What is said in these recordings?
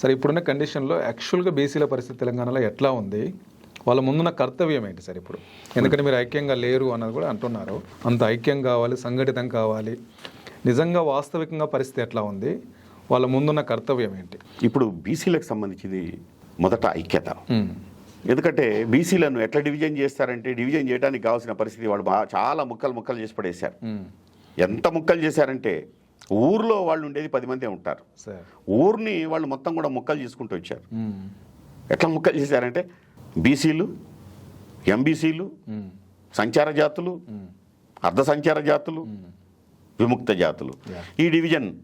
సరే ఇప్పుడున్న కండిషన్లో యాక్చువల్గా బీసీల పరిస్థితి తెలంగాణలో ఎట్లా ఉంది? వాళ్ళ ముందున్న కర్తవ్యం ఏంటి సార్ ఇప్పుడు? ఎందుకంటే మీరు ఐక్యంగా లేరు అన్నది కూడా అంటున్నారు. అంత ఐక్యం కావాలి సంఘటితం కావాలి. నిజంగా వాస్తవికంగా పరిస్థితి ఎట్లా ఉంది? వాళ్ళ ముందున్న కర్తవ్యం ఏంటి? ఇప్పుడు బీసీలకు సంబంధించింది మొదట ఐక్యత. ఎందుకంటే బీసీలను ఎట్లా డివిజన్ చేస్తారంటే డివిజన్ చేయడానికి కావాల్సిన పరిస్థితి వాళ్ళు బాగా చాలా ముక్కలు ముక్కలు చేసి పడేశారు. ఎంత ముక్కలు చేశారంటే ఊర్లో వాళ్ళు ఉండేది పది మందే ఉంటారు. సార్. ఊరిని వాళ్ళు మొత్తం కూడా ముక్కలు చేసుకుంటూ వచ్చారు. ఎట్లా ముక్కలు చేశారంటే బీసీలు ఎంబీసీలు సంచార జాతులు అర్ధ సంచార జాతులు విముక్త జాతులు. ఈ డివిజన్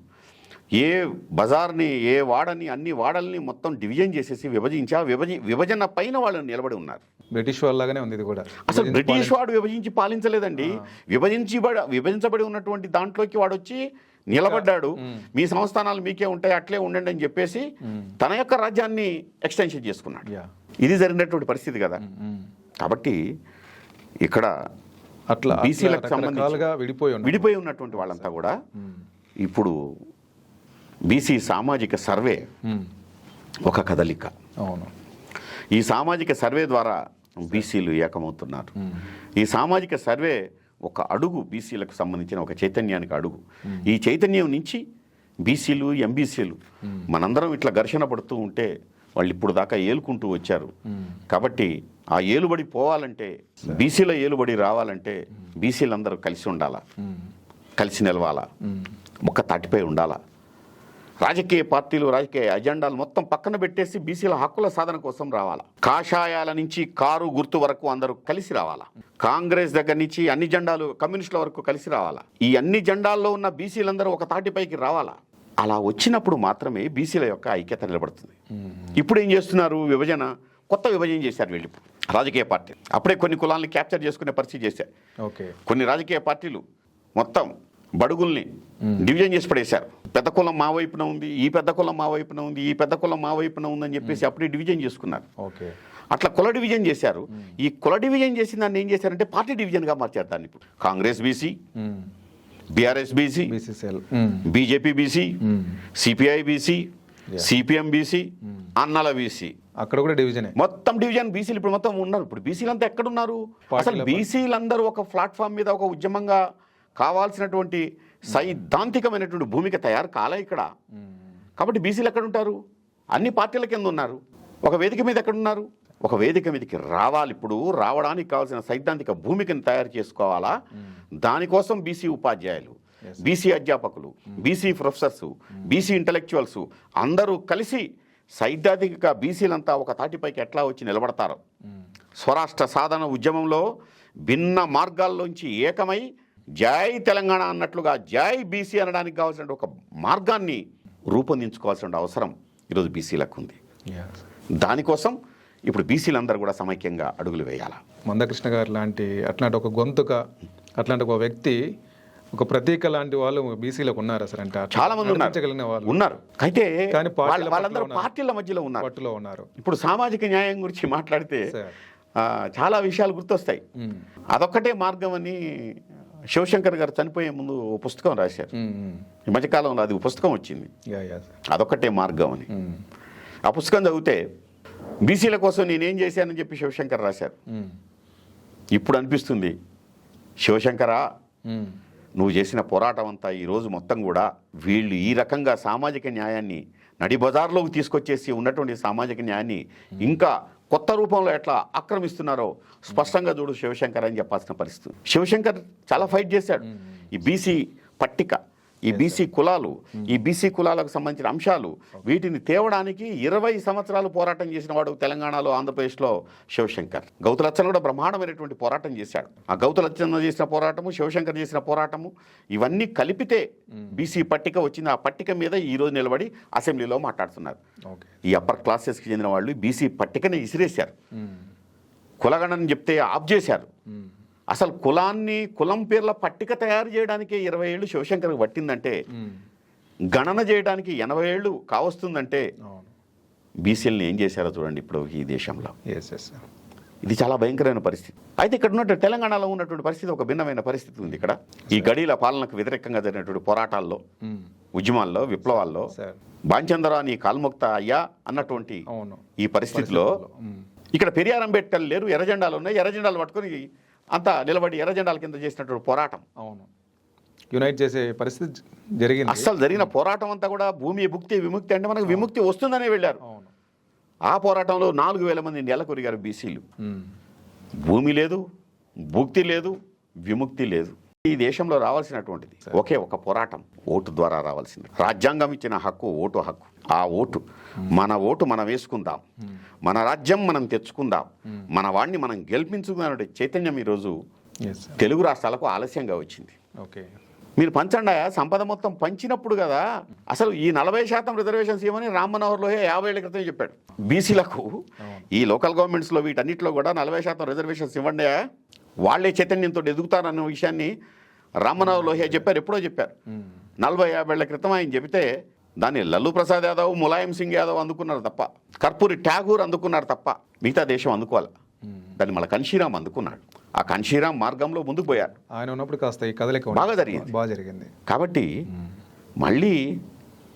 ఏ బజార్ని ఏ వాడని అన్ని వాడల్ని మొత్తం డివిజన్ చేసేసి విభజించి ఆ విభజ విభజన పైన వాళ్ళు నిలబడి ఉన్నారు. బ్రిటిష్ వాళ్ళలాగానే ఉంది ఇది కూడా. అసలు బ్రిటిష్ వాడు విభజించి పాలించలేదండి. విభజించి విభజించబడి ఉన్నటువంటి దాంట్లోకి వాడు వచ్చి నిలబడ్డాడు. మీ సంస్థానాలు మీకే ఉంటాయి అట్లే ఉండండి అని చెప్పేసి తన యొక్క రాజ్యాన్ని ఎక్స్టెన్షన్ చేసుకున్నాడు. ఇది జరిగినటువంటి పరిస్థితి కదా. కాబట్టి ఇక్కడ అట్లా బీసీలకు విడిపోయి ఉన్నటువంటి వాళ్ళంతా కూడా ఇప్పుడు బీసీ సామాజిక సర్వే ఒక కదలిక. అవును. ఈ సామాజిక సర్వే ద్వారా బీసీలు ఏకమవుతున్నారు. ఈ సామాజిక సర్వే ఒక అడుగు బీసీలకు సంబంధించిన ఒక చైతన్యానికి అడుగు. ఈ చైతన్యం నుంచి బీసీలు ఎంబీసీలు మనందరం ఇట్లా ఘర్షణ పడుతూ ఉంటే వాళ్ళు ఇప్పుడు దాకా ఏలుకుంటూ వచ్చారు. కాబట్టి ఆ ఏలుబడి పోవాలంటే బీసీల ఏలుబడి రావాలంటే బీసీలందరూ కలిసి ఉండాలా? కలిసి నిలవాలా? ఒక తాటిపై ఉండాలా? రాజకీయ పార్టీలు రాజకీయ అజెండాలు మొత్తం పక్కన పెట్టేసి బీసీల హక్కుల సాధన కోసం రావాలా? కాషాయాల నుంచి కారు గుర్తు వరకు అందరూ కలిసి రావాలా? కాంగ్రెస్ దగ్గర నుంచి అన్ని జెండాలు కమ్యూనిస్టుల వరకు కలిసి రావాలా? ఈ అన్ని జెండాల్లో ఉన్న బీసీలందరూ ఒక తాటిపైకి రావాలా? అలా వచ్చినప్పుడు మాత్రమే బీసీల యొక్క ఐక్యత నిలబడుతుంది. ఇప్పుడు ఏం చేస్తున్నారు? విభజన కొత్త విభజన చేశారు వీళ్ళు. రాజకీయ పార్టీ అప్పుడే కొన్ని కులాలను క్యాప్చర్ చేసుకునే పరిస్థితి చేశారు. ఓకే. కొన్ని రాజకీయ పార్టీలు మొత్తం బడుగుల్ని డివిజన్ చేసి పడేశారు. పెద్ద కులం మా వైపున ఉంది ఈ పెద్ద కులం మా వైపున ఉంది ఈ పెద్ద కులం మా వైపున ఉందని చెప్పేసి అప్పుడే డివిజన్ చేసుకున్నారు. ఓకే. అట్లా కుల డివిజన్ చేశారు. ఈ కుల డివిజన్ చేసిన దాన్ని ఏం చేశారంటే పార్టీ డివిజన్గా మార్చారు దాన్ని ఇప్పుడు. Congress BC BRS BC BJP BC CPI BC CPM BC అన్నల బీసీ. అక్కడ కూడా డివిజనే. మొత్తం డివిజన్ బీసీలు ఇప్పుడు మొత్తం ఉన్నారు. ఇప్పుడు బీసీలంతా ఎక్కడున్నారు? అసలు బీసీలందరూ ఒక ప్లాట్ఫామ్ మీద ఒక ఉద్యమంగా కావాల్సినటువంటి సైద్ధాంతికమైనటువంటి భూమిక తయారు కాలే ఇక్కడ. కాబట్టి బీసీలు ఎక్కడ ఉంటారు అన్ని పార్టీల కింద ఉన్నారు. ఒక వేదిక మీద ఎక్కడ ఉన్నారు ఒక వేదిక మీదకి రావాలి ఇప్పుడు. రావడానికి కావాల్సిన సైద్ధాంతిక భూమికను తయారు చేసుకోవాలా? దానికోసం బీసీ ఉపాధ్యాయులు బీసీ అధ్యాపకులు బీసీ ప్రొఫెసర్స్ బీసీ ఇంటలెక్చువల్స్ అందరూ కలిసి సైద్ధాంతిక బీసీలంతా ఒక తాటిపైకి ఎట్లా వచ్చి నిలబడతారు? స్వరాష్ట్ర సాధన ఉద్యమంలో భిన్న మార్గాల్లోంచి ఏకమై జై తెలంగాణ అన్నట్లుగా జై బీసీ అనడానికి కావాల్సిన ఒక మార్గాన్ని రూపొందించుకోవాల్సిన అవసరం ఈరోజు బీసీలకు ఉంది. దానికోసం ఇప్పుడు బీసీలందరూ కూడా సమైక్యంగా అడుగులు వేయాలి? మందకృష్ణ గారు లాంటి అట్లాంటి ఒక గొంతుక అట్లాంటి ఒక వ్యక్తి ఒక ప్రతీక లాంటి వాళ్ళు బీసీలకు ఉన్నారు అసలు అంటే చాలా మంది ఉన్నారు. వాళ్ళు. ఉన్నారు. అయితే కానీ వాళ్ళందరూ. పార్టీల మధ్యలో ఉన్నారు. పట్టులో ఉన్నారు. ఇప్పుడు సామాజిక న్యాయం గురించి మాట్లాడితే చాలా విషయాలు గుర్తొస్తాయి. ఉమ్. అదొక్కటే మార్గం అని శివశంకర్ గారు చనిపోయే ముందు ఓ పుస్తకం రాశారు. ఈ మధ్యకాలంలో అది పుస్తకం వచ్చింది. అదొక్కటే మార్గం అని. ఆ పుస్తకం చదివితే బీసీల కోసం నేనేం చేశానని చెప్పి శివశంకర్ రాశారు. ఇప్పుడు అనిపిస్తుంది శివశంకరా నువ్వు చేసిన పోరాటం అంతా ఈరోజు మొత్తం కూడా వీళ్ళు ఈ రకంగా సామాజిక న్యాయాన్ని నడి బజార్లోకి తీసుకొచ్చేసి ఉన్నటువంటి సామాజిక న్యాయాన్ని ఇంకా కొత్త రూపంలో ఎట్లా ఆక్రమిస్తున్నారో స్పష్టంగా చూడు శివశంకర్ అని చెప్పాల్సిన పరిస్థితి. శివశంకర్ చాలా ఫైట్ చేశాడు. ఈ బీసీ పట్టిక ఈ బీసీ కులాలు ఈ బీసీ కులాలకు సంబంధించిన అంశాలు వీటిని తేవడానికి ఇరవై సంవత్సరాలు పోరాటం చేసిన వాడు తెలంగాణలో ఆంధ్రప్రదేశ్లో శివశంకర్. గౌతులచ్చన్ కూడా బ్రహ్మాండమైనటువంటి పోరాటం చేశాడు. ఆ గౌతులచ్చన్ చేసిన పోరాటము శివశంకర్ చేసిన పోరాటము ఇవన్నీ కలిపితే బీసీ పట్టిక వచ్చింది. ఆ పట్టిక మీద ఈ రోజు నిలబడి అసెంబ్లీలో మాట్లాడుతున్నారు. ఈ అప్పర్ క్లాసెస్కి చెందిన వాళ్ళు బీసీ పట్టికని ఇసిరేశారు. ఉమ్, కులగణని చెప్తే ఆఫ్ చేశారు. అసలు కులాన్ని కులం పేర్ల పట్టిక తయారు చేయడానికి ఇరవై ఏళ్ళు శివశంకర్కి పట్టిందంటే. గణన చేయడానికి ఎనభై ఏళ్ళు కావస్తుందంటే బీసీలను ఏం చేశారో చూడండి ఇప్పుడు ఈ దేశంలో. ఇది చాలా భయంకరమైన పరిస్థితి. అయితే ఇక్కడ ఉన్నటువంటి తెలంగాణలో ఉన్నటువంటి పరిస్థితి ఒక భిన్నమైన పరిస్థితి ఉంది ఇక్కడ. ఈ గడీల పాలనకు వ్యతిరేకంగా జరిగినటువంటి పోరాటాల్లో ఉద్యమాల్లో విప్లవాల్లో బాంచందరా నీ కాల్ముక్త అయ్యా అన్నటువంటి ఈ పరిస్థితిలో. ఇక్కడ పెరియార్ అంబేద్కర్ లేరు ఎర్రజెండాలు ఉన్నాయి. ఎర్రజెండాలు పట్టుకొని అంతా నిలబడి ఎర్రజెండాల కింద చేసినటువంటి పోరాటం. అవును. యునైట్ చేసే పరిస్థితి జరిగింది. అస్సలు జరిగిన పోరాటం అంతా కూడా భూమి విముక్తి విముక్తి అంటే మనకు విముక్తి వస్తుందనే వెళ్ళారు. అవును. ఆ పోరాటంలో నాలుగు వేల మంది నెల కొరిగారు బీసీలు. భూమి లేదు భుక్తి లేదు విముక్తి లేదు. ఈ దేశంలో రావాల్సినటువంటిది. ఒకే ఒక పోరాటం. ఓటు ద్వారా రావాల్సింది. రాజ్యాంగం ఇచ్చిన హక్కు ఓటు హక్కు. ఆ ఓటు. మన ఓటు మనం వేసుకుందాం. మన రాజ్యం మనం తెచ్చుకుందాం. మన వాడిని మనం గెలిపించుకున్న చైతన్యం ఈరోజు తెలుగు రాష్ట్రాలకు ఆలస్యంగా వచ్చింది. ఓకే. మీరు పంచండి సంపద మొత్తం పంచినప్పుడు కదా. అసలు ఈ నలభై శాతం రిజర్వేషన్స్ ఇవ్వమని రామ్ మనోహర్ లోహే యాభై ఏళ్ళ క్రితం చెప్పాడు. బీసీలకు ఈ లోకల్ గవర్నమెంట్స్లో వీటన్నిటిలో కూడా నలభై శాతం రిజర్వేషన్స్ ఇవ్వండి వాళ్ళే చైతన్యంతో ఎదుగుతారన్న విషయాన్ని రామ్ మనోహర్ లోహియా చెప్పారు ఎప్పుడో చెప్పారు. నలభై యాభై ఏళ్ళ క్రితం ఆయన చెబితే దాన్ని లల్లు ప్రసాద్ యాదవ్ ములాయం సింగ్ యాదవ్ అందుకున్నారు తప్ప కర్పూరి ట్యాగూర్ అందుకున్నారు తప్ప మిగతా దేశం అందుకోవాలి? దాన్ని మళ్ళీ కన్షీరామ్ అందుకున్నాడు. ఆ కన్షీరామ్ మార్గంలో ముందుకు పోయారు. ఆయన ఉన్నప్పుడు కాస్త ఈ కదలిక. బాగా జరిగింది. బాగా జరిగింది. కాబట్టి మళ్ళీ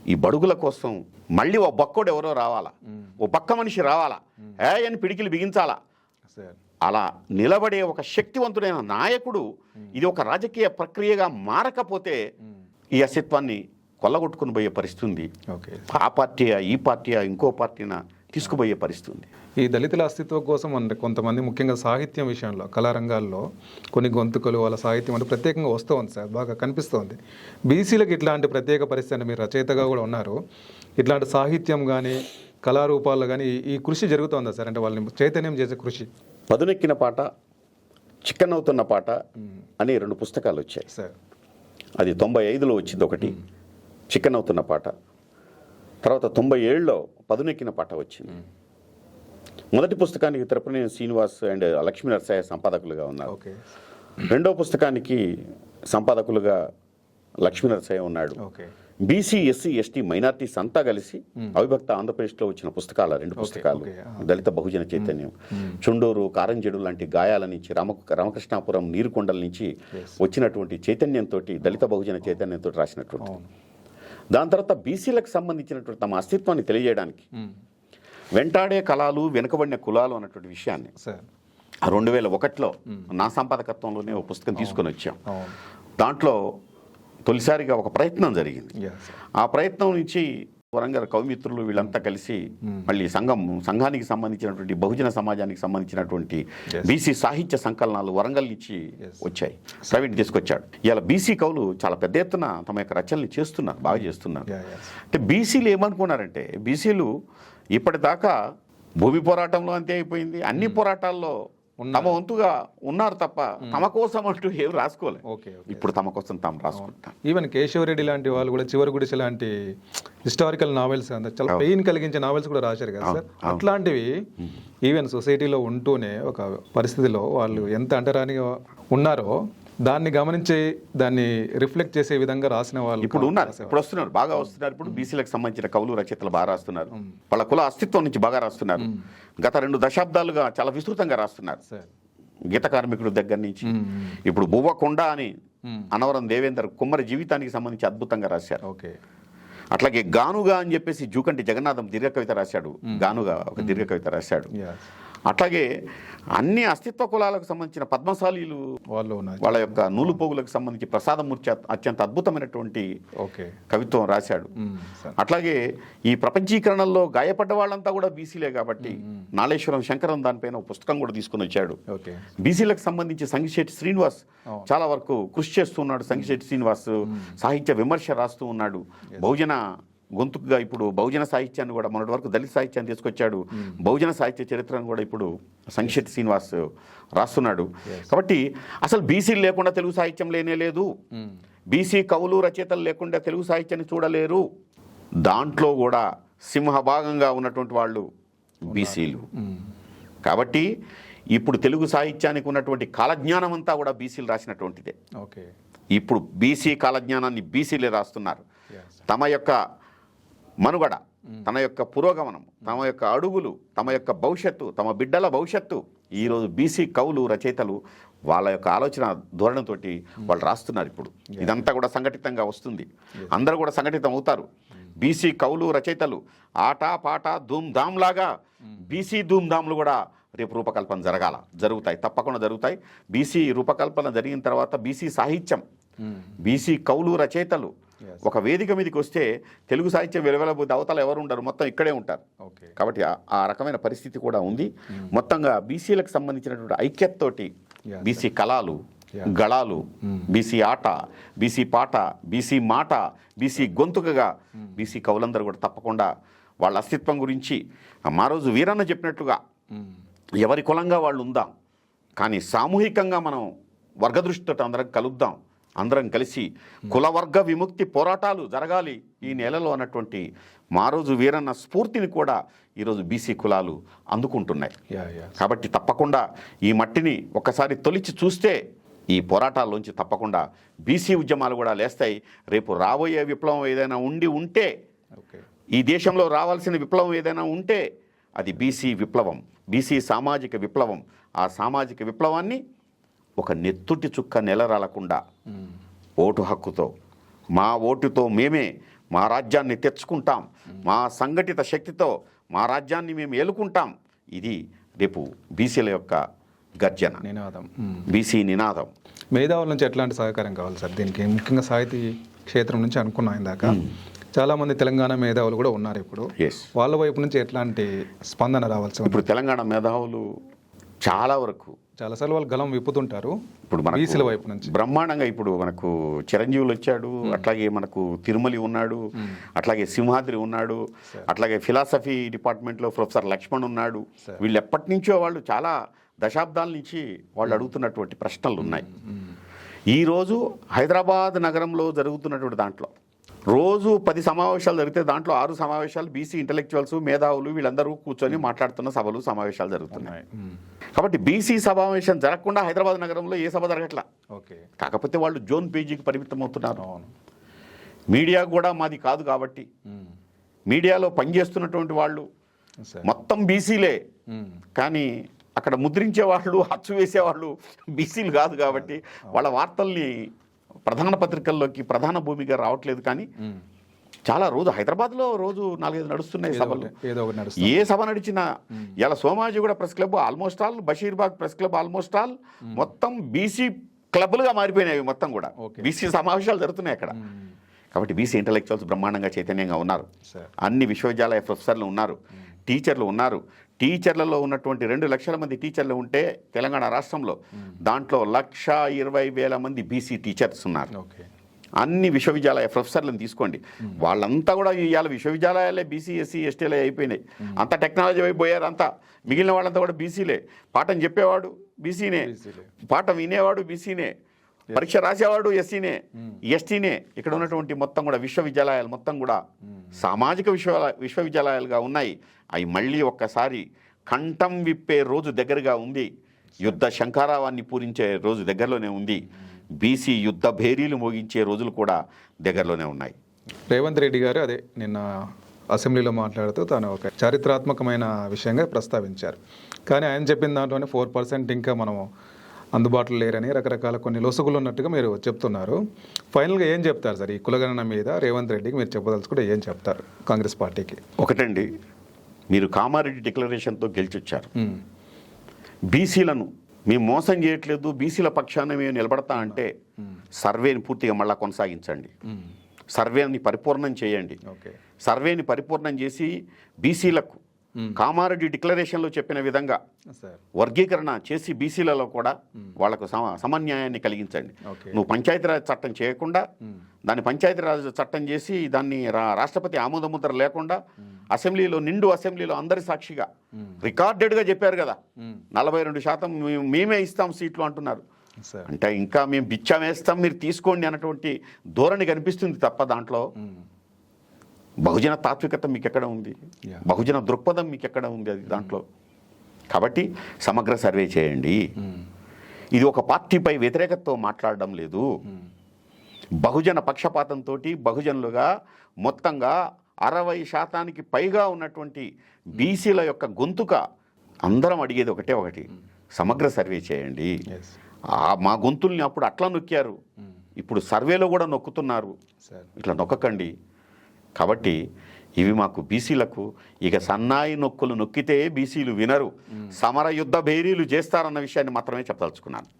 ఈ బడుగుల కోసం మళ్ళీ ఓ బక్కోడు ఎవరో రావాలా? ఓ పక్క మనిషి రావాలా? ఏ అని పిడికిలు బిగించాలా? సార్. అలా నిలబడే ఒక శక్తివంతుడైన నాయకుడు ఇది ఒక రాజకీయ ప్రక్రియగా మారకపోతే ఈ అస్తిత్వాన్ని కొల్లగొట్టుకుని పోయే పరిస్థితి ఉంది ఆ పార్టీయా ఈ పార్టీయా ఇంకో పార్టీనా తీసుకుపోయే పరిస్థితి ఉంది ఈ దళితుల అస్తిత్వం కోసం అంటే కొంతమంది ముఖ్యంగా సాహిత్యం విషయంలో కళారంగాల్లో కొన్ని గొంతుకలు వాళ్ళ సాహిత్యం అంటే ప్రత్యేకంగా వస్తూ ఉంది సార్ బాగా కనిపిస్తోంది. బీసీలకు ఇట్లాంటి ప్రత్యేక పరిస్థితి మీరు రచయితగా కూడా ఉన్నారు. ఇట్లాంటి సాహిత్యం కానీ కళారూపాల్లో కానీ ఈ కృషి జరుగుతోందా సార్? అంటే వాళ్ళని చైతన్యం చేసే కృషి. పదునెక్కిన పాట చిక్కన్ అవుతున్న పాట అని రెండు పుస్తకాలు వచ్చాయి. సార్. అది తొంభై ఐదులో వచ్చింది ఒకటి చికెన్ అవుతున్న పాట. తర్వాత తొంభై ఏడులో పదునెక్కిన పాట వచ్చింది. మొదటి పుస్తకానికి తిరుపతి శ్రీనివాస్ అండ్ లక్ష్మీ నరసయ్య సంపాదకులుగా ఉన్నారు. ఓకే. రెండో పుస్తకానికి సంపాదకులుగా లక్ష్మీ నరసయ్య ఉన్నాడు. Okay. BC SC ST minorities అంతా కలిసి అవిభక్త ఆంధ్రప్రదేశ్లో వచ్చిన పుస్తకాలు రెండు పుస్తకాలు. దళిత బహుజన చైతన్యం. చుండూరు కారంజెడు లాంటి గాయాల నుంచి రామ రామకృష్ణాపురం నీరుకొండల నుంచి వచ్చినటువంటి చైతన్యంతో దళిత బహుజన చైతన్యంతో రాసినటువంటి దాని తర్వాత బీసీలకు సంబంధించినటువంటి తమ అస్తిత్వాన్ని తెలియజేయడానికి. వెంటాడే కళాలు వెనుకబడిన కులాలు అన్నటువంటి విషయాన్ని రెండు వేల ఒకటిలో నా సంపాదకత్వంలోనే ఒక పుస్తకం తీసుకొని వచ్చాం. దాంట్లో తొలిసారిగా ఒక ప్రయత్నం జరిగింది. ఆ ప్రయత్నం నుంచి వరంగల్ కవిమిత్రులు వీళ్ళంతా కలిసి మళ్ళీ సంఘం సంఘానికి సంబంధించినటువంటి బహుజన సమాజానికి సంబంధించినటువంటి. బీసీ సాహిత్య సంకలనాలు వరంగల్ నుంచి. వచ్చాయి. ప్రవీణ్ తీసుకొచ్చాడు. ఇలా బీసీ కవులు చాలా పెద్ద ఎత్తున తమ యొక్క రచనలు చేస్తున్నారు బాగా చేస్తున్నారు. యా యా అంటే బీసీలు ఏమనుకున్నారంటే బీసీలు ఇప్పటిదాకా భూమి పోరాటంలో అంతే అయిపోయింది. అన్ని పోరాటాల్లో తమ వంతుగా ఉన్నారు తప్ప తమ కోసం అంటూ ఏం రాసుకోలేదు ఓకే ఓకే. ఇప్పుడు తమ కోసం తాము రాసుకుంటాం. ఈవెన్ కేశవరెడ్డి లాంటి వాళ్ళు కూడా చివరి గుడిసె లాంటి హిస్టారికల్ నావెల్స్ అంతా చాలా పెయిన్ కలిగించే నావెల్స్ కూడా రాశారు కదా సార్? అట్లాంటివి ఈవెన్ సొసైటీలో ఉంటూనే ఒక పరిస్థితిలో వాళ్ళు ఎంత అంటరానిగా ఉన్నారో దాన్ని గమనించి దాన్ని రిఫ్లెక్ట్ చేసే విధంగా రాసిన వాళ్ళు ఇప్పుడు ఉన్నారు. ఇప్పుడు వస్తున్నారు. బాగా వస్తున్నారు. ఇప్పుడు బీసీలకు సంబంధించిన కవులు రచయితలు బాగా రాస్తున్నారు. వాళ్ళ కుల అస్తిత్వం నుంచి బాగా రాస్తున్నారు. గత రెండు దశాబ్దాలుగా చాలా విస్తృతంగా రాస్తున్నారు. సార్. గీత కార్మికుడు దగ్గర నుంచి. ఇప్పుడు బువ్వకొండ అని అనవరం దేవేందర్ కుమ్మరి జీవితానికి సంబంధించి అద్భుతంగా రాశారు. ఓకే. అట్లాగే గానుగా అని చెప్పేసి జూకంటి జగన్నాథం దీర్ఘ కవిత రాశాడు గానుగా ఒక దీర్ఘ కవిత రాశాడు. అట్లాగే అన్ని అస్తిత్వ కులాలకు సంబంధించిన పద్మశాలీలు వాళ్ళు ఉన్నారు. వాళ్ళ యొక్క నూలు పోగులకు సంబంధించి ప్రసాదమూర్తి అత్యంత అద్భుతమైనటువంటి ఓకే. కవిత్వం రాశాడు. అట్లాగే ఈ ప్రపంచీకరణలో గాయపడ్డ వాళ్ళంతా కూడా బీసీలే కాబట్టి నాళేశ్వరం శంకరం దానిపైన ఒక పుస్తకం కూడా తీసుకొని వచ్చాడు. బీసీలకు సంబంధించి సంగిశెట్టి శ్రీనివాస్ చాలా వరకు కృషి చేస్తున్నాడు సంగిశెట్టి శ్రీనివాస్ సాహిత్య విమర్శ రాస్తూ ఉన్నాడు. బహుజన గొంతుకుగా ఇప్పుడు బహుజన సాహిత్యాన్ని కూడా మొన్నటి వరకు దళిత సాహిత్యాన్ని తీసుకొచ్చాడు. బహుజన సాహిత్య చరిత్రను కూడా ఇప్పుడు సంగిశెట్టి శ్రీనివాస్ రాస్తున్నాడు. కాబట్టి అసలు బీసీలు లేకుండా తెలుగు సాహిత్యం లేనే లేదు. మ్మ్. బీసీ కవులు రచయితలు లేకుండా తెలుగు సాహిత్యాన్ని చూడలేరు. దాంట్లో కూడా సింహభాగంగా ఉన్నటువంటి వాళ్ళు బీసీలు. మ్మ్. కాబట్టి ఇప్పుడు తెలుగు సాహిత్యానికి ఉన్నటువంటి కాలజ్ఞానం అంతా కూడా బీసీలు రాసినటువంటిదే. ఓకే ఇప్పుడు బీసీ కాలజ్ఞానాన్ని బీసీలే రాస్తున్నారు. తమ యొక్క మనుగడ తన యొక్క పురోగమనం తమ యొక్క అడుగులు తమ యొక్క భవిష్యత్తు తమ బిడ్డల భవిష్యత్తు. ఈరోజు బీసీ కవులు రచయితలు వాళ్ళ యొక్క ఆలోచన ధోరణితోటి వాళ్ళు రాస్తున్నారు ఇప్పుడు. ఇదంతా కూడా సంఘటితంగా వస్తుంది. అందరూ కూడా సంఘటితం అవుతారు బీసీ కవులు రచయితలు ఆట పాట ధూమ్ లాగా బీసీ ధూమ్ ధామ్లు కూడా రేపు రూపకల్పన జరగాల. జరుగుతాయి తప్పకుండా జరుగుతాయి. బీసీ రూపకల్పన జరిగిన తర్వాత బీసీ సాహిత్యం బీసీ కవులు రచయితలు. ఒక వేదిక మీదకి వస్తే తెలుగు సాహిత్యం వెలువెలబోతే అవతల ఎవరు ఉండరు మొత్తం ఇక్కడే ఉంటారు. కాబట్టి ఆ- రకమైన పరిస్థితి కూడా ఉంది. మొత్తంగా బీసీలకు సంబంధించినటువంటి ఐక్యతతోటి బీసీ కళాలు. గళాలు బీసీ ఆట బీసీ పాట బీసీ మాట బీసీ గొంతుకగా బీసీ కవులందరూ కూడా తప్పకుండా వాళ్ళ అస్తిత్వం గురించి మా రోజు వీరన్న చెప్పినట్టుగా ఎవరి కులంగా వాళ్ళు ఉందాం కానీ సామూహికంగా మనం వర్గదృష్టితో అందరం కలుద్దాం. అందరం కలిసి కుల వర్గ విముక్తి పోరాటాలు జరగాలి ఈ నెలలో అన్నటువంటి మా రోజు వీరన్న స్ఫూర్తిని కూడా ఈరోజు బీసీ కులాలు అందుకుంటున్నాయి. కాబట్టి తప్పకుండా ఈ మట్టిని ఒక్కసారి తొలిచి చూస్తే ఈ పోరాటాల్లోంచి తప్పకుండా బీసీ ఉద్యమాలు కూడా లేస్తాయి. రేపు రాబోయే విప్లవం ఏదైనా ఉండి ఉంటే ఈ దేశంలో రావాల్సిన విప్లవం ఏదైనా ఉంటే అది బీసీ విప్లవం బీసీ సామాజిక విప్లవం. ఆ సామాజిక విప్లవాన్ని ఒక నెత్తుటి చుక్క నెలరాలకుండా ఓటు హక్కుతో మా ఓటుతో మేమే మా రాజ్యాన్ని తెచ్చుకుంటాం మా సంఘటిత శక్తితో మా రాజ్యాన్ని మేము ఏలుకుంటాం. ఇది రేపు బీసీల యొక్క గర్జన. నినాదం. బీసీ నినాదం. మేధావుల నుంచి ఎట్లాంటి సహకారం కావాలి సార్? దీనికి ముఖ్యంగా సాహితీ క్షేత్రం నుంచి అనుకున్నాం ఇందాక. చాలా మంది తెలంగాణ మేధావులు కూడా ఉన్నారు ఇప్పుడు. వాళ్ళ వైపు నుంచి ఎట్లాంటి స్పందన రావాల్సి ఇప్పుడు తెలంగాణ మేధావులు చాలా వరకు చాలాసార్లు వాళ్ళు గలం విప్పుతుంటారు. ఇప్పుడు బీసీల మనకు వైపు నుంచి. బ్రహ్మాండంగా ఇప్పుడు మనకు చిరంజీవులు వచ్చాడు అట్లాగే మనకు తిరుమలి ఉన్నాడు అట్లాగే సింహాద్రి ఉన్నాడు అట్లాగే ఫిలాసఫీ డిపార్ట్మెంట్లో ప్రొఫెసర్ లక్ష్మణ్ ఉన్నాడు. వీళ్ళు ఎప్పటి నుంచో వాళ్ళు చాలా దశాబ్దాల నుంచి వాళ్ళు అడుగుతున్నటువంటి ప్రశ్నలు ఉన్నాయి. ఈరోజు హైదరాబాద్ నగరంలో జరుగుతున్నటువంటి దాంట్లో రోజు పది సమావేశాలు జరిగితే దాంట్లో ఆరు సమావేశాలు బీసీ ఇంటలెక్చువల్స్ మేధావులు వీళ్ళందరూ కూర్చొని మాట్లాడుతున్న సభలు సమావేశాలు జరుగుతున్నాయి. కాబట్టి బీసీ సమావేశం జరగకుండా హైదరాబాద్ నగరంలో ఏ సభ జరగట్లా? ఓకే. కాకపోతే వాళ్ళు జోన్ పేజీకి పరిమితం అవుతున్నారు. మీడియా కూడా మాది కాదు కాబట్టి. మీడియాలో పనిచేస్తున్నటువంటి వాళ్ళు మొత్తం బీసీలే. కానీ అక్కడ ముద్రించే వాళ్ళు అచ్చు వేసేవాళ్ళు బీసీలు కాదు కాబట్టి వాళ్ళ వార్తల్ని ప్రధాన పత్రికల్లోకి ప్రధాన భూమిగా రావట్లేదు కానీ. చాలా రోజు హైదరాబాద్లో రోజు నాలుగైదు నడుస్తున్నాయి సభలు. ఏ సభ నడిచినా ఇలా Somajiguda press club almost all Basheerbagh press club almost all మొత్తం బీసీ క్లబ్లుగా మారిపోయినాయి మొత్తం కూడా. బీసీ సమావేశాలు జరుగుతున్నాయి అక్కడ. కాబట్టి బీసీ ఇంటలెక్చువల్స్ బ్రహ్మాండంగా చైతన్యంగా ఉన్నారు. అన్ని విశ్వవిద్యాలయ ప్రొఫెసర్లు ఉన్నారు టీచర్లు ఉన్నారు టీచర్లలో ఉన్నటువంటి రెండు లక్షల మంది టీచర్లు ఉంటే తెలంగాణ రాష్ట్రంలో దాంట్లో లక్ష ఇరవై వేల మంది బీసీ టీచర్స్ ఉన్నారు. అన్ని విశ్వవిద్యాలయ ప్రొఫెసర్లను తీసుకోండి. వాళ్ళంతా కూడా ఇవాళ విశ్వవిద్యాలయాలే బీసీ ఎస్సీ ఎస్టీలే అయిపోయినాయి. అంత టెక్నాలజీ అయిపోయారు అంతా. మిగిలిన వాళ్ళంతా కూడా బీసీలే. పాఠం చెప్పేవాడు బీసీనే. పాఠం వినేవాడు బీసీనే. పరీక్ష రాసేవాడు ఎస్సీనే ఎస్టీనే. ఇక్కడ ఉన్నటువంటి మొత్తం కూడా విశ్వవిద్యాలయాలు మొత్తం కూడా సామాజిక విశ్వ విశ్వవిద్యాలయాలుగా ఉన్నాయి. అవి మళ్ళీ ఒక్కసారి కంఠం విప్పే రోజు దగ్గరగా ఉంది. యుద్ధ శంఖారావాన్ని పూరించే రోజు దగ్గరలోనే ఉంది. బీసీ యుద్ధ భేరీలు మోగించే రోజులు కూడా దగ్గరలోనే ఉన్నాయి. రేవంత్ రెడ్డి గారు అదే నిన్న అసెంబ్లీలో మాట్లాడుతూ తాను ఒక చారిత్రాత్మకమైన విషయంగా ప్రస్తావించారు. కానీ ఆయన చెప్పిన దాంట్లోనే ఫోర్ పర్సెంట్ ఇంకా మనము అందుబాటులో లేరని రకరకాల కొన్ని లొసుగులు ఉన్నట్టుగా మీరు చెప్తున్నారు. ఫైనల్గా ఏం చెప్తారు సార్? ఈ కులగణన మీద రేవంత్ రెడ్డికి మీరు చెప్పదలుచుకుంటే ఏం చెప్తారు కాంగ్రెస్ పార్టీకి? ఒకటండి మీరు కామారెడ్డి డిక్లరేషన్తో గెలిచొచ్చారు. బీసీలను మేము మోసం చేయట్లేదు బీసీల పక్షాన మేము నిలబడతా అంటే సర్వేని పూర్తిగా మళ్ళా కొనసాగించండి. సర్వేని పరిపూర్ణం చేయండి. ఓకే. సర్వేని పరిపూర్ణం చేసి బీసీలకు కామారెడ్డి డిక్లరేషన్లో చెప్పిన విధంగా వర్గీకరణ చేసి బీసీలలో కూడా వాళ్ళకు సమ సమన్యాయాన్ని కలిగించండి. నువ్వు పంచాయతీరాజ్ చట్టం చేయకుండా దాన్ని పంచాయతీరాజ్ చట్టం చేసి దాన్ని రా- రాష్ట్రపతి ఆమోదముద్ర లేకుండా అసెంబ్లీలో నిండు అసెంబ్లీలో అందరి సాక్షిగా రికార్డెడ్గా చెప్పారు కదా. నలభై రెండు శాతం మేము- ఇస్తాం సీట్లు అంటున్నారు. అంటే ఇంకా మేము బిచ్చం వేస్తాం మీరు తీసుకోండి అన్నటువంటి ధోరణి కనిపిస్తుంది తప్ప దాంట్లో. బహుజన తాత్వికత మీకు ఎక్కడ ఉంది. బహుజన దృక్పథం మీకు ఎక్కడ ఉంది అది దాంట్లో? కాబట్టి సమగ్ర సర్వే చేయండి. మ్మ్. ఇది ఒక పార్టీపై వ్యతిరేకతతో మాట్లాడడం లేదు. బహుజన పక్షపాతంతో బహుజనులుగా మొత్తంగా అరవై శాతానికి పైగా ఉన్నటువంటి బీసీల యొక్క గొంతుక అందరం అడిగేది ఒకటే ఒకటి. సమగ్ర సర్వే చేయండి. మా గొంతుల్ని అప్పుడు అట్లా నొక్కారు. ఇప్పుడు సర్వేలో కూడా నొక్కుతున్నారు. సార్ ఇట్లా నొక్కకండి. కాబట్టి ఇవి మాకు బీసీలకు ఇక సన్నాయి నొక్కులు నొక్కితే బీసీలు వినరు. సమర యుద్ధ భేరీలు చేస్తారన్న విషయాన్ని మాత్రమే చెప్పదలుచుకున్నాను.